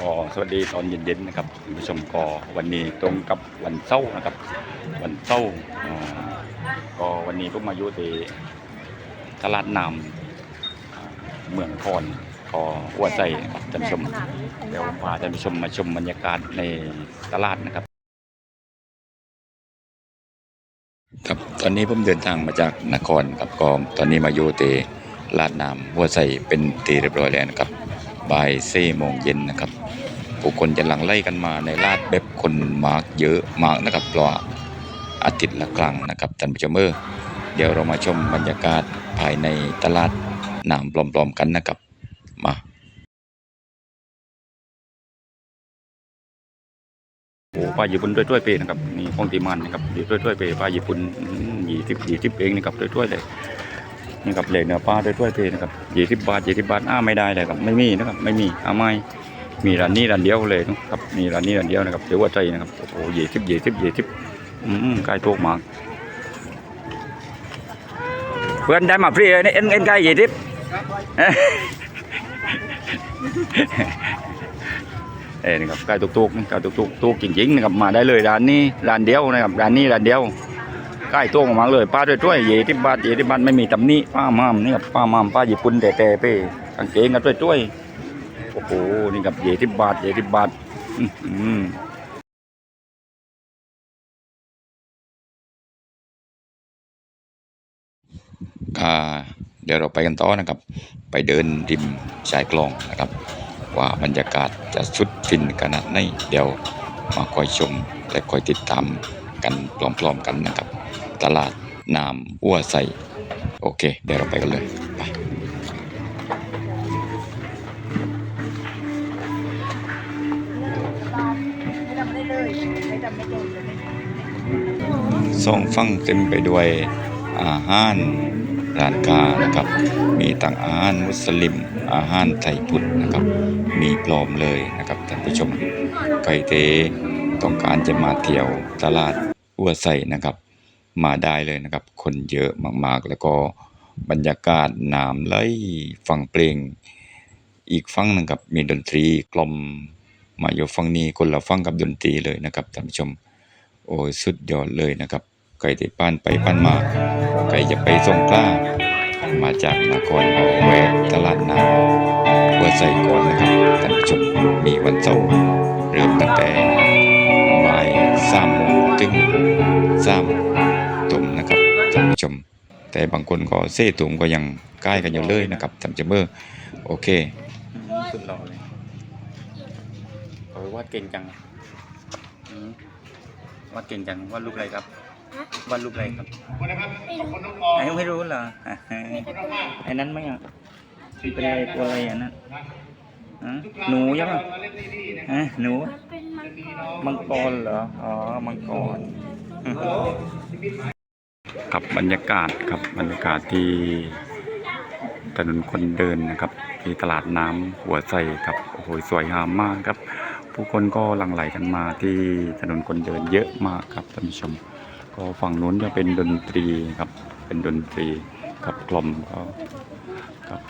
ก็สวัสดีตอนเย็นๆนะครับคุณผู้ชมก็วันนี้ตรงกับวันเสาร์นะครับ วันเสาร์อ่าก็วันนี้ผมมาอยู่ที่ตลาดน้ำเมืองคอนก็หัวใจครับท่านผู้ชม เดี๋ยวพาท่านผู้ชมมาชมบรรยากาศในตลาดนะครับ ครับตอนนี้ผมเดินทางมาจากนครครับก็ตอนนี้มาอยู่ที่ลาดน้ำหัวไส่เป็นตีเรียบร้อยแล้วนะครับ บ่ายสี่โมงเย็นนะครับ ผู้คนจะหลั่งไล่กันมาในลาดแบบคนมาร์กเยอะมากนะครับเพราะอาทิตย์ละครั้งนะครับท่านผู้ชมเออเดี๋ยวเรามาชมบรรยากาศภายในตลาดน้ำปลอมๆกันนะครับมาโอ้ปลาญี่ปุ่นด้วยด้วยๆเปนะครับนี่ของตีมันนะครับด้วยด้วยๆเปปลาญี่ปุ่นยี่สิบยี่สิบเองนะครับด้วยด้วยๆเลย นี่ครับเหล็กเนื้อปลาด้วยด้วยๆเปนะครับยี่สิบบาทยี่สิบบาทอ้าไม่ได้เลยครับไม่มีนะครับไม่มีอ้าไม่มีร้านนี้ร้านเดียวเลยนะครับมีร้านนี้ร้านเดียวนะครับเดี๋ยวว่าใจนะครับโอ้โหยี่สิบยี่สิบยี่สิบอืมใกล้ตัวมากเพื่อนได้มาฟรีเลยนี่เอ็นเอ็นใกล้ยี่สิบเอ้นะครับไก่ตุกๆนี่ไก่ตุกๆตุกจริงๆนะครับมาได้เลยร้านนี้ร้านเดียวนะครับร้านนี้ร้านเดียว ไก่ตัวมาเลยป้าด้วยๆเย่ที่บ้านเย่ที่บ้านไม่มีตำหนิป้ามามนี่ครับป้ามามป้าญี่ปุ่นแต่แต่เป้กางเกงกันด้วยๆโอ้โหนี่กับเย่ที่บ้าทเย่ที่บาทอื้อหืออ่าเดี๋ยวเราไปกันต่อนะครับ ไปเดินริมชายคลองนะครับ ว่าบรรยากาศจะสุดฟินขนาดไหนเดี๋ยวมาคอยชมและคอยติดตามกันพร้อมๆกันนะครับ ตลาดน้ำอ้วใสโอเค เดี๋ยวเราไปกันเลย ไปสองฝั่งเต็มไปด้วยอาหารร้านค้านะครับ มีต่างอาหารมุสลิม อาหารไทยพุทธนะครับ มีพร้อมเลยนะครับท่านผู้ชมใครเทต้องการจะมาเที่ยวตลาดอ้วไซนะครับ มาได้เลยนะครับ คนเยอะมากๆ แล้วก็บรรยากาศน้ำไหลฟังเพลง อีกฝั่งหนึงครับมีดนตรีกลมมาอยู่ฝั่งนี้คนละฝั่งกับดนตรีเลยนะครับท่านผู้ชม โอ้ยสุดยอดเลยนะครับใครที่ป้านไปป้านมาใครจะไปสงขลามาจากนครเอาแวะตลาดน้ำหัวใส่ก่อนนะครับท่านผู้ชมมีวันเสาร์เริ่มตั้งแต่บ่ายสามโมงถึงสาม แต่บางคนก็เซ่ตุ่มก็ยังใกล้กันอยู่เลยนะครับท่านผู้ชมเบอร์โอเคสุดหล่อเลยโอ้ยวาดเก่งจังอืมวาดเก่งจังวาดรูปอะไรครับวาดรูปอะไรครับไอ้ไม่รู้เหรออะไอ้นั้นไหมอะมันเป็นอะไรตัวอะไรอะนั่นฮะหนูใช่ปะฮะหนูเป็นมังกรมังกรเหรอ อ๋อ มังกร กับบรรยากาศครับบรรยากาศที่ถนนคนเดินนะครับที่ตลาดน้ำหัวไส่ครับโอ้โหสวยงามมากครับ ผู้คนก็หลั่งไหลกันมาที่ถนนคนเดินเยอะมากครับท่านผู้ชม ก็ฝั่งนู้นจะเป็นดนตรีครับเป็นดนตรีครับกล่อมก็ครับ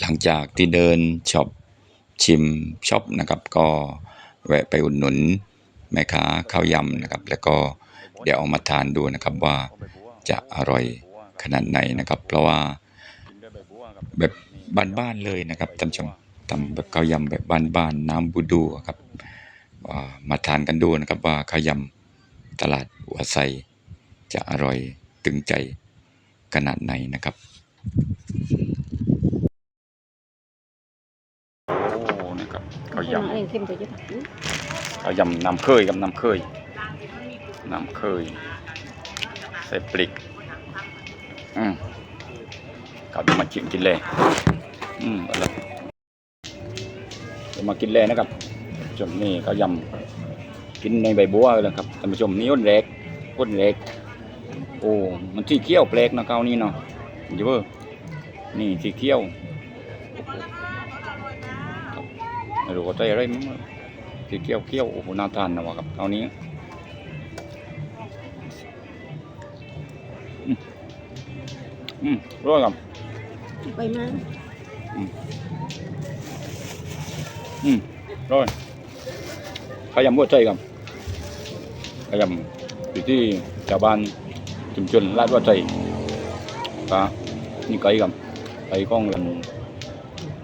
หลังจากที่เดินช็อปชิมช็อปนะครับ ก็แวะไปอุดหนุนแม่ค้าข้าวยำนะครับ แล้วก็เดี๋ยวเอามาทานดูนะครับว่าจะอร่อยขนาดไหนนะครับ เพราะว่าแบบบ้านๆเลยนะครับท่านชมทำแบบข้าวยำแบบบ้านๆน้ำบูดูครับ มาทานกันดูนะครับว่าข้าวยำตลาดหัวไซจะอร่อยถึงใจขนาดไหนนะครับโอ้นะครับข้าวยำเองเข้มตัวยี่ห้อเอายำน้ำเคยกับน้ำเคยน้ำเคยใส่ปลิกอืมเขาจะมาชิมกินเลย อืมเอาละจะมากินเลยนะครับ ชมนี่เขายำกินในใบบัวเลยครับท่านผู้ชมนี่อ้นเล็กอ้นเล็ก โอ้ มันที่เคี้ยวแปลกนะเขานี่เนาะเดี๋ยวเว้ยนี่ที่เคี้ยวครับไม่รู้ว่าใจอะไรมั้งที่เคี้ยวเคี้ยวโอ้โหน่าทานนะวะครับเอานี้อืมอืมร้อยครับไปมาอืมร้อย ขยำบัวใจครับขยำอยู่ที่ชาวบ้านชุมชนลาดบัวใจก็นี่ไก่ครับไก่ของรัน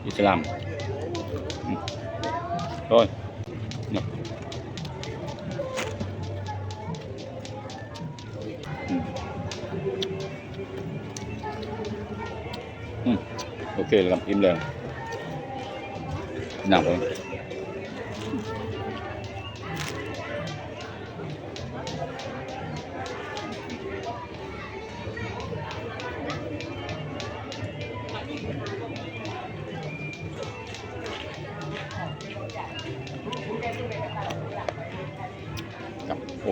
อิสลามโอ้ยนี่โอเคเลยครับอิ่มแล้วหนักเลย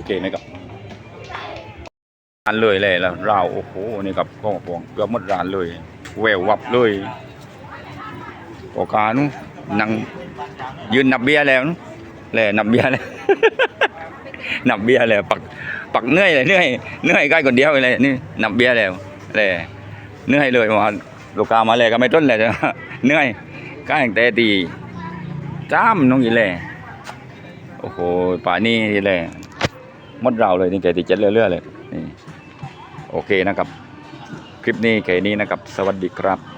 เคนะครับร้านเลยเลยแล้วเราโอ้โหนี่ครับก็พวงเกือบหมดร้านเลยแวววับเลยปอกานุนั่งยืนนับเบียร์แล้วนุแหล่นับเบียร์แล้วนับเบียร์แล้วปักปักเนื่อยเลยเนื่อยเนื่อยใกล้คนเดียวเลยนี่นับเบียร์แล้วแหล่เนื่อยเลยว่าลูกค้ามาเลยก็ไม่ต้นเลยเหนื่อยใกล้แต่ตีจ้ามน้องอีแหล่โอ้โหป่านี่เลยห มดเราเลยนี่แกติดเจ็ดเรื่อยๆเลยนี่โอเคนะครับ คลิปนี้แค่นี้นะครับ สวัสดีครับ